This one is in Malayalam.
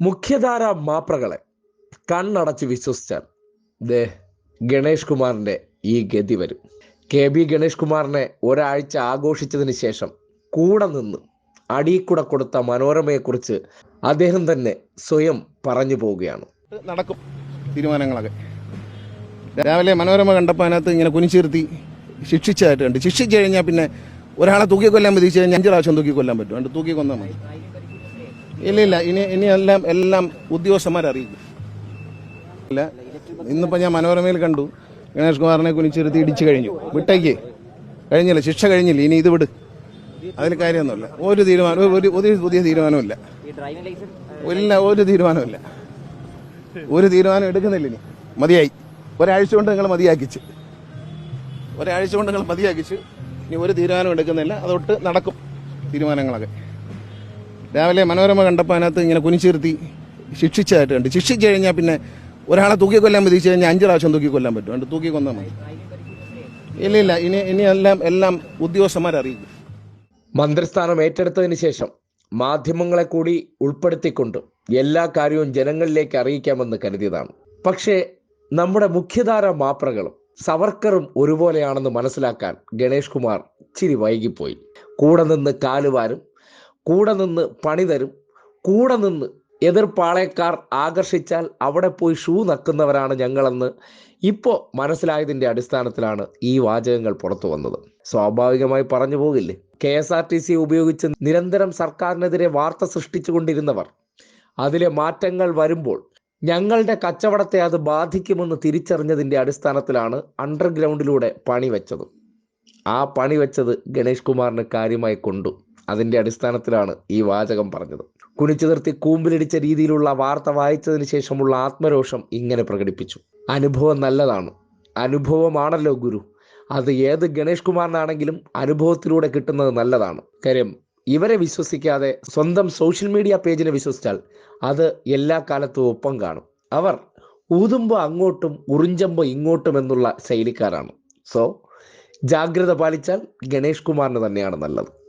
മുഖ്യധാര മാപ്രകളെ കണ്ണടച്ച് വിശ്വസിച്ചാൽ ദേ ഗണേഷ് കുമാറിന്റെ ഈ ഗതി വരും. കെ ബി ഗണേഷ് കുമാറിനെ ഒരാഴ്ച ആഘോഷിച്ചതിന് ശേഷം കൂടെ നിന്ന് അടിയിക്കൂടെ കൊടുത്ത മനോരമയെക്കുറിച്ച് അദ്ദേഹം തന്നെ സ്വയം പറഞ്ഞു പോവുകയാണ്. നടക്കും. തീരുമാനങ്ങളൊക്കെ. രാവിലെ മനോരമ കണ്ടപ്പോൾ അതിനകത്ത് ഇങ്ങനെ കുനിച്ചിരുത്തി ശിക്ഷിച്ചതായിട്ട് കണ്ട് ശിക്ഷിച്ചു കഴിഞ്ഞാൽ പിന്നെ ഒരാളെ തൂക്കിക്കൊല്ലാൻ കൊല്ലാൻ വിധിച്ചു കഴിഞ്ഞാൽ അഞ്ച് പ്രാവശ്യം തൂക്കിക്കൊല്ലാൻ പറ്റും. അതുകൊണ്ട് തൂക്കിക്കൊന്നാൽ മതി. ഇല്ല ഇല്ല ഇനി ഇനി എല്ലാം എല്ലാം ഉദ്യോഗസ്ഥന്മാരെ അറിയിക്കും ഇല്ല ഇന്നിപ്പോൾ ഞാൻ മനോരമയിൽ കണ്ടു. ഗണേഷ് കുമാറിനെ കുനിച്ചിരുത്തി ഇടിച്ചു കഴിഞ്ഞു. വിട്ടേക്ക്. കഴിഞ്ഞില്ല ശിക്ഷ കഴിഞ്ഞില്ല. ഇനി ഇത് വിട്. അതിൽ കാര്യമൊന്നുമില്ല. ഒരു തീരുമാനം ഒരു പുതിയ തീരുമാനമില്ല ഇല്ല ഒരു തീരുമാനമില്ല ഒരു തീരുമാനം എടുക്കുന്നില്ല ഇനി. മതിയായി. ഒരാഴ്ച കൊണ്ട് നിങ്ങൾ മതിയാക്കിച്ച്. ഒരാഴ്ച കൊണ്ട് നിങ്ങൾ മതിയാക്കിച്ച്. ഇനി ഒരു തീരുമാനം എടുക്കുന്നില്ല. അതൊട്ട് നടക്കും തീരുമാനങ്ങളൊക്കെ. രാവിലെ മനോരമ കണ്ടപ്പോൾ അതിനകത്ത് ഇങ്ങനെ കുനിച്ചിരുത്തി ശിക്ഷിച്ചതായിട്ട് കണ്ട്. ശിക്ഷിച്ചു കഴിഞ്ഞാൽ പിന്നെ ഒരാളെ തൂക്കി കൊല്ലാൻ വിധിച്ചു കഴിഞ്ഞാൽ അഞ്ച് പ്രാവശ്യം തൂക്കി കൊല്ലാൻ പറ്റും. അതുകൊണ്ട് തൂക്കി കൊന്നാൽ മതി. ഇല്ല ഇല്ല. ഇനി ഇനി എല്ലാം എല്ലാം ഉദ്യോഗസ്ഥന്മാരറിയും മന്ത്രിസ്ഥാനം ഏറ്റെടുത്തതിന് ശേഷം മാധ്യമങ്ങളെ കൂടി ഉൾപ്പെടുത്തിക്കൊണ്ട് എല്ലാ കാര്യവും ജനങ്ങളിലേക്ക് അറിയിക്കാമെന്ന് കരുതിയതാണ്. പക്ഷേ നമ്മുടെ മുഖ്യധാര മാപ്രകളും സവർക്കറും ഒരുപോലെയാണെന്ന് മനസ്സിലാക്കാൻ ഗണേഷ് കുമാർ ഇച്ചിരി വൈകിപ്പോയി. കൂടെ നിന്ന് കാലുവാരും കൂടെ നിന്ന് പണി തരും. കൂടെ നിന്ന് എതിർപ്പാളയക്കാർ ആകർഷിച്ചാൽ അവിടെ പോയി ഷൂ നക്കുന്നവരാണ് ഞങ്ങളെന്ന് ഇപ്പോൾ മനസ്സിലായതിന്റെ അടിസ്ഥാനത്തിലാണ് ഈ വാചകങ്ങൾ പുറത്തു വന്നത്. സ്വാഭാവികമായി പറഞ്ഞു പോകില്ലേ? K S R T C ഉപയോഗിച്ച് നിരന്തരം സർക്കാരിനെതിരെ വാർത്ത സൃഷ്ടിച്ചുകൊണ്ടിരുന്നവർ അതിലെ മാറ്റങ്ങൾ വരുമ്പോൾ ഞങ്ങളുടെ കച്ചവടത്തെ അത് ബാധിക്കുമെന്ന് തിരിച്ചറിഞ്ഞതിന്റെ അടിസ്ഥാനത്തിലാണ് അണ്ടർഗ്രൗണ്ടിലൂടെ പണി വെച്ചത് ആ പണി വെച്ചത് ഗണേഷ് കുമാറിന് കാര്യമായി കൊണ്ടു. അതിന്റെ അടിസ്ഥാനത്തിലാണ് ഈ വാചകം പറഞ്ഞത്. കുനിച്ചു നിർത്തി കൂമ്പിലിടിച്ച രീതിയിലുള്ള വാർത്ത വായിച്ചതിന് ശേഷമുള്ള ആത്മരോഷം ഇങ്ങനെ പ്രകടിപ്പിച്ചു. അനുഭവം നല്ലതാണ്. അനുഭവമാണല്ലോ ഗുരു. അത് ഏത് ഗണേഷ് കുമാറിനാണെങ്കിലും അനുഭവത്തിലൂടെ കിട്ടുന്നത് നല്ലതാണ്. കാര്യം ഇവരെ വിശ്വസിക്കാതെ സ്വന്തം സോഷ്യൽ മീഡിയ പേജിനെ വിശ്വസിച്ചാൽ അത് എല്ലാ കാലത്തും ഒപ്പം കാണും. അവർ ഊതുമ്പോൾ അങ്ങോട്ടും ഉറിഞ്ചമ്പോ ഇങ്ങോട്ടും എന്നുള്ള ശൈലിക്കാരാണ്. സോ ജാഗ്രത പാലിച്ചാൽ ഗണേഷ് കുമാറിന് തന്നെയാണ് നല്ലത്.